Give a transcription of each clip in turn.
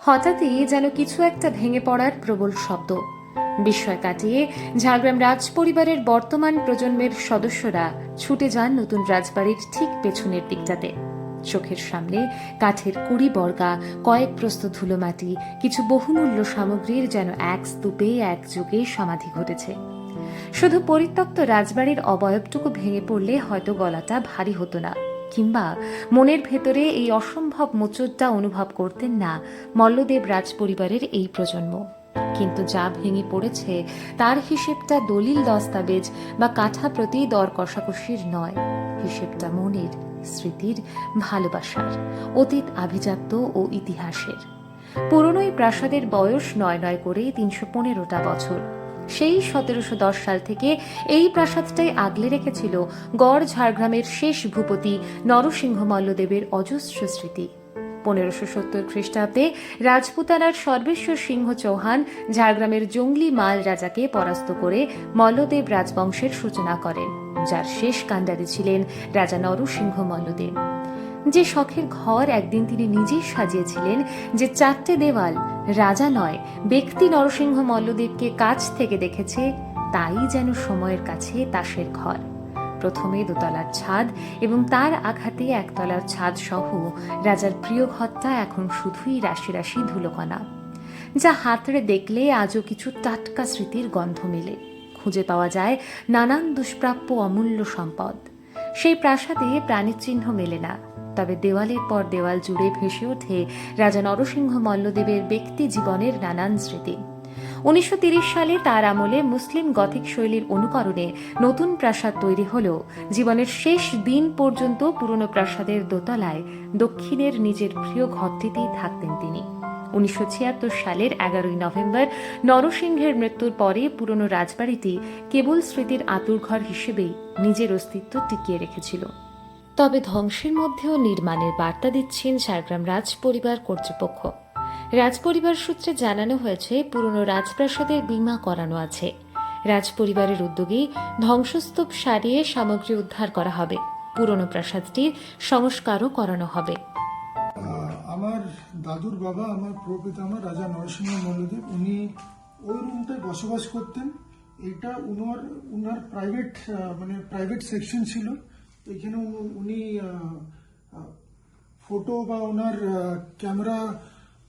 হঠাৎই যেন কিছু একটা ভেঙে পড়ার প্রবল শব্দ। বিস্ময় কাটিয়ে ঝাড়গ্রাম রাজ পরিবারের বর্তমান প্রজন্মের সদস্যরা ছুটে যান নতুন রাজবাড়ির ঠিক পেছনের দিকটাতে। চোখের সামনে কাঠের কুড়ি বর্গা, কয়েক প্রস্ত ধুলোমাটি কিছু বহুমূল্য সামগ্রীর যেন এক স্তূপে, এক যুগে সমাধি ঘটেছে। শুধু পরিত্যক্ত রাজবাড়ির অবয়বটুকু ভেঙে পড়লে হয়তো গলাটা ভারী হতো না। কিংবা মনের ভেতরে এই অসম্ভব মোচড়টা অনুভব করতেন না মল্লদেব রাজ পরিবারের এই প্রজন্ম। কিন্তু যা ভেঙে পড়েছে, তার হিসেবটা দলিল দস্তাবেজ বা কাঠা প্রতি দর কষাকষির নয়। হিসেবটা মনের, স্মৃতির, ভালোবাসার, অতীত আভিজাত্য ও ইতিহাসের। পুরনো এই প্রাসাদের বয়স নয় নয় করে তিনশো পনেরোটা বছর। সেই সতেরোশো দশ সাল থেকে এই প্রাসাদটাই আগলে রেখেছিল গড় ঝাড়গ্রামের শেষ ভূপতি নরসিংহ মল্লদেবের অজস্র স্মৃতি। পনেরোশো সত্তর খ্রিস্টাব্দে রাজপুতানার সর্বেশ্বর সিংহ চৌহান ঝাড়গ্রামের জঙ্গলি মাল রাজাকে পরাস্ত করে মল্লদেব রাজবংশের সূচনা করেন, যার শেষ কাণ্ডারি ছিলেন রাজা নরসিংহ মল্লদেব। যে শখের ঘর একদিন তিনি নিজেই সাজিয়েছিলেন, যে চারটে দেওয়াল, রাজা নয়, ব্যক্তি নরসিংহ মল্লদেবকে কাছ থেকে দেখেছে, তাই যেন সময়ের কাছে তাসের ঘর। প্রথমে দোতলার ছাদ এবং তার আঘাতে একতলার ছাদ সহ রাজার প্রিয় ঘরটা এখন শুধুই রাশি রাশি ধুলোকণা। যা হাতড়ে দেখলে আজও কিছু টাটকা স্মৃতির গন্ধ মেলে। খুঁজে পাওয়া যায় নানান দুষ্প্রাপ্য অমূল্য সম্পদ। সেই প্রাসাদে প্রাণীর চিহ্ন মেলে না। তবে দেওয়ালের পর দেওয়াল জুড়ে ভেসে ওঠে রাজা নরসিংহ মল্লদেবের ব্যক্তি জীবনের নানান স্মৃতি। উনিশশো সালে তার আমলে মুসলিম গথিক শৈলীর অনুকরণে নতুন প্রাসাদ তৈরি হলেও জীবনের শেষ দিন পর্যন্ত পুরনো প্রাসাদের দোতলায় দক্ষিণের নিজের প্রিয় ঘরটিতেই থাকতেন তিনি। উনিশশো ছিয়াত্তর সালের এগারোই নভেম্বর নরসিংহের মৃত্যুর পরে পুরনো রাজবাড়িটি কেবল স্মৃতির আতুরঘর হিসেবেই নিজের অস্তিত্ব টিকিয়ে রেখেছিল। তবে ধ্বংসের মধ্যেও নির্মাণের বার্তা দিচ্ছেন ঝাড়গ্রাম রাজ পরিবার কর্তৃপক্ষ। রাজপরিবার সূত্রে জানানো হয়েছে, পুরনো রাজপ্রাসাদের বীমা করানো আছে। রাজপরিবারের উদ্যোগেই ধ্বংসস্তূপ সারিয়ে সামগ্রী উদ্ধার করা হবে। পুরনো প্রাসাদটির সংস্কারও করানো হবে। আমার দাদুর বাবা, আমার প্রপিতামা রাজা নরসিংহ মল্লদেব, উনি ওই রুমটায় বসবাস করতেন। এটা উনার উনার প্রাইভেট মানে প্রাইভেট সেকশন ছিল। এখানে উনি- উনি ফটো বা ওনার ক্যামেরা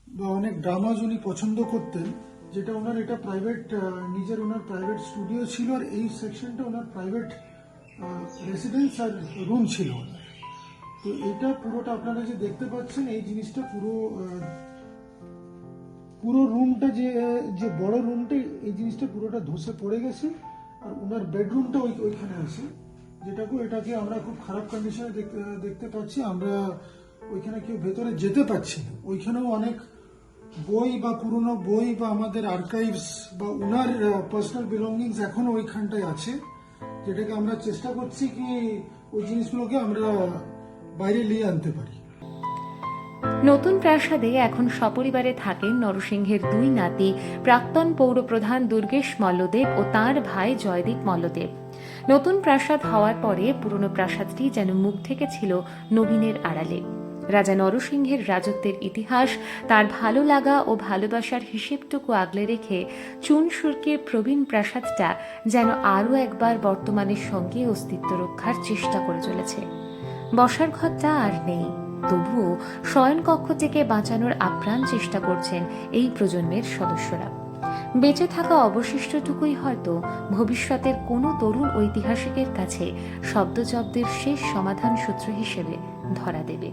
বা অনেক ড্রামাজ উনি পছন্দ করতেন, যেটা ওনার এটা প্রাইভেট নিজের ওনার প্রাইভেট স্টুডিও ছিল আর এই সেকশনটা ওনার প্রাইভেট রেসিডেন্স আর রুম ছিল ওনার। তো এটা পুরোটা আপনারা যে দেখতে পাচ্ছেন, এই জিনিসটা পুরো পুরো রুমটা যে যে বড় রুমটা এই জিনিসটা পুরোটা ধসে পড়ে গেছে, আর ওনার বেডরুমটা ওই, ওইখানে আছে। যেটাকে, এটাকে আমরা খুব খারাপ কন্ডিশনে দেখতে দেখতে পাচ্ছি। আমরা ওইখানে কেউ ভেতরে যেতে পারছি না। ওইখানেও অনেক বই বা পুরনো বই বা আমাদের আর্কাইভস বা ওনার পার্সোনাল বিলঙ্গিংস এখনও ওইখানটায় আছে। যেটাকে আমরা চেষ্টা করছি কি ওই জিনিসগুলোকে আমরা বাইরে নিয়ে আনতে পারি। নতুন প্রাসাদে এখন সপরিবারে থাকেন নরসিংহের দুই নাতি, প্রাক্তন পৌরপ্রধান দুর্গেশ মল্লদেব ও তার ভাই জয়দীপ মল্লদেব। নতুন প্রাসাদ হওয়ার পরে পুরনো প্রাসাদটি যেন মুখ থেকে ছিল নবীনের আড়ালে। রাজা নরসিংহের রাজত্বের ইতিহাস, তার ভালো লাগা ও ভালোবাসার হিসেবটুকু আগলে রেখে চুন সুরকির প্রবীণ প্রাসাদটা যেন আরও একবার বর্তমানের সঙ্গে অস্তিত্ব রক্ষার চেষ্টা করে চলেছে। বসার ঘরটা আর নেই। তবুও শয়ন কক্ষ থেকে বাঁচানোর আপ্রাণ চেষ্টা করছেন এই প্রজন্মের সদস্যরা। বেঁচে থাকা অবশিষ্টটুকুই হয়তো ভবিষ্যতের কোনো তরুণ ঐতিহাসিকের কাছে শব্দজব্দের শেষ সমাধান সূত্র হিসেবে ধরা দেবে।